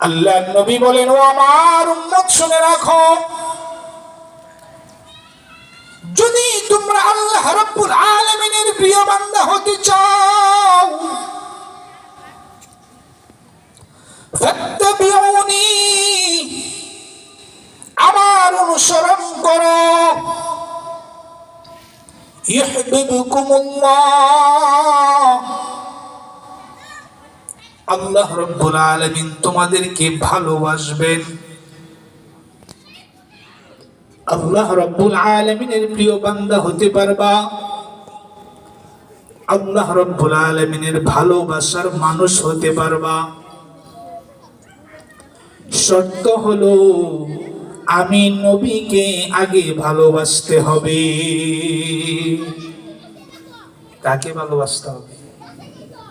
আল্লাহ নবী বলেন, ও আমার উম্মত, শুনে রাখো। যদি তোমরা আল্লাহ রাব্বুল আলামিনের প্রিয় বান্দা হতে চাও আল্লাহ রব্বুল আলামিন তোমাদেরকে ভালোবাসবেন। আল্লাহ রব্বুল আলামিনের প্রিয় বান্দা হতে পারবা। আল্লাহ রব্বুল আলামিনের ভালোবাসার মানুষ হতে পারবা। শর্ত হলো আমি নবীকে আগে ভালোবাসতে হবে। কাকে ভালোবাসতে হবে?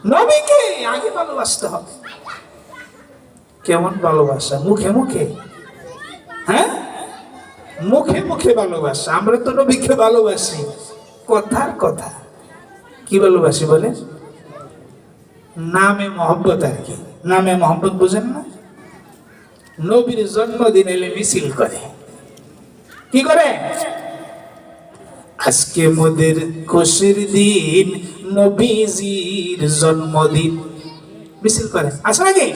নবীকে আগে ভালোবাসতে হবে। কেমন ভালোবাসা? মুখে মুখে। হ্যাঁ? মুখে মুখে ভালোবাসা। আমরা তো নবীকে ভালোবাসি। কথার কথা। কি ভালোবাসি বলে নামে মহব্বত আর কি। নামে মহব্বত বোঝেন না? নবীর জন্মদিন এলে মিছিল করে। কি করে? আজকে মোদের খুশির দিন, নবীজির জন্মদিন। মিছিল করে। আসে নাকি?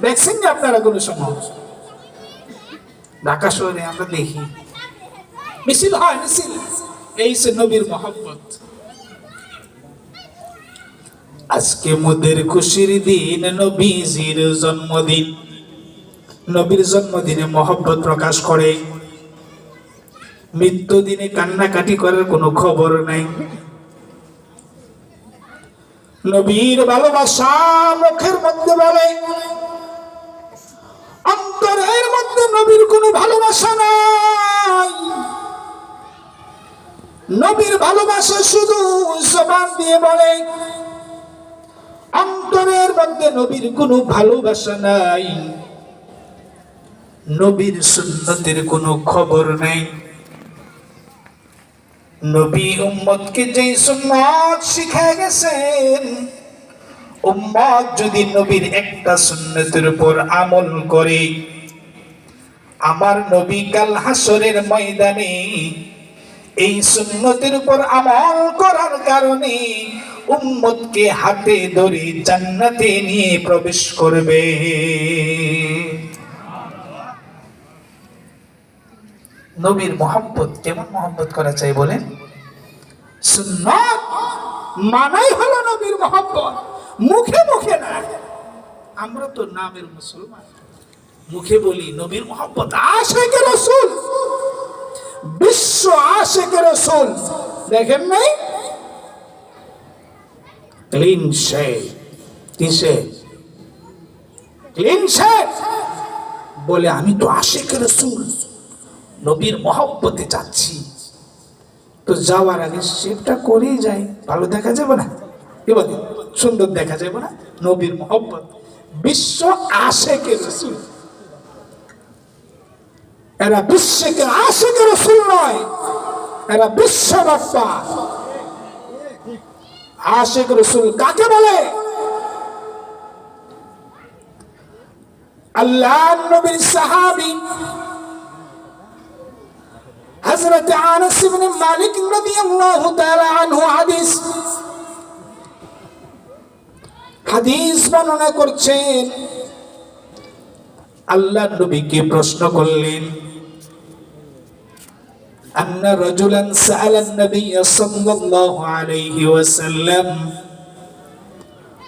দেখছেন যে আপনারা কোনো সময়? ঢাকা শহরে আমরা দেখি। মিছিল হয়, মিছিল। এই সে নবীর মোহাম্মত আজকে মোদের খুশির দিন, নবীজির জন্মদিন। নবীর জন্মদিনে মহব্বত প্রকাশ করে। মৃত্যু দিনে কান্নাকাটি করার কোনো খবর নাই। নবীর ভালোবাসা মুখের মধ্যে বলে, অন্তরের মধ্যে নবীর কোনো ভালোবাসা নাই। নবীর ভালোবাসা শুধু জবান দিয়ে বলে, অন্তরের মধ্যে নবীর কোনো ভালোবাসা নাই। নবীর সুন্নতের কোনো খবর নাই। নবী উম্মতকে যেই সুন্নত শিখা গেছেন, উম্মত যদি নবীর একটা সুন্নতের উপর আমল করে, আমার নবী কাল হাসরের ময়দানে এই সুন্নতের উপর আমল করার কারণে উম্মতকে হাতে ধরে জান্নাতে নিয়ে প্রবেশ করবে। নবীর মোহাম্মত কেমন মোহাম্মত করা চাই বলেন? মানাই হলো নবীর মোহাম্মত মুখে মুখে না। আমরা তো নামের মুসলমান। মুখে বলি নবীর মোহাম্মত আশেকে রসুল, বিশ্ব আশেকে রসুল। দেখেন নাই? ক্লিন শেড কিসে ক্লিন শেড বলে আমি তো আশেকে রসুল। নবীর মহব্বতে যাচ্ছি। তো যাওয়ার আগে শেপটা করেই যাই, ভালো দেখা যাবে না? এবার সুন্দর দেখা যাবে না? নবীর মহব্বত। বিশ্ব আশেকে রসুল। এরা বিশ্বকে রসুল নয়, এরা বিশ্ব বাপ্পা আশেক রসুল কাকে বলে? আল্লাহ নবীর সাহাবী হযরত আনাস ইবনে মালিক রাদিয়াল্লাহু তাআলা আনহু হাদিস হাদিস বর্ণনা করছেন আল্লাহ নবীকে প্রশ্ন করলেন أن رجلا سأل النبي صلى الله عليه وسلم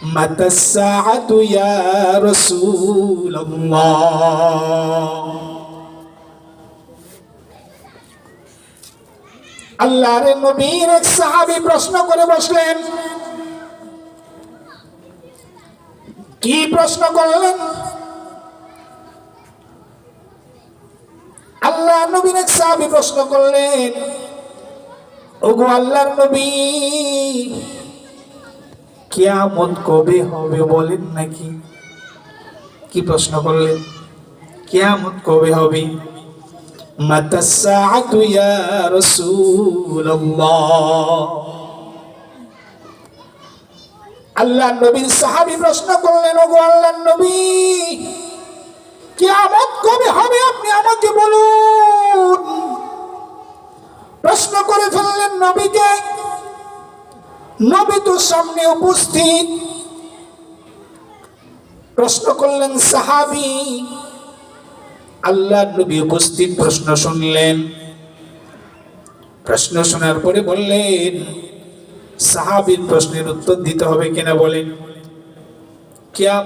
متى الساعة يا رسول الله আল্লাহর নবীর এক সাহাবী প্রশ্ন করে বসলেন, কি প্রশ্ন করলেন? আল্লাহ নবীর এক সাহাবী প্রশ্ন করলেন, ওগো আল্লাহর নবী, কিয়ামত কবে হবে বলেন নাকি? কি প্রশ্ন করলেন? কিয়ামত কবে হবে? মাতাসাআতু ইয়া রাসূলুল্লাহ আল্লাহ নবীর সাহাবি প্রশ্ন করলেন, ওগো আল্লাহ নবী, কিয়ামত কবে হবে আপনি আমাকে বলুন? প্রশ্ন করে ফেললেন নবীকে। নবী তো সামনে উপস্থিত। প্রশ্ন করলেন, সাহাবি আল্লাহ নবী উপস্থিত প্রশ্ন শুনলেন। প্রশ্ন শোনার পরে বললেন, সাহাবির প্রশ্নের উত্তর দিতে হবে কিনা বলেন। কিয়া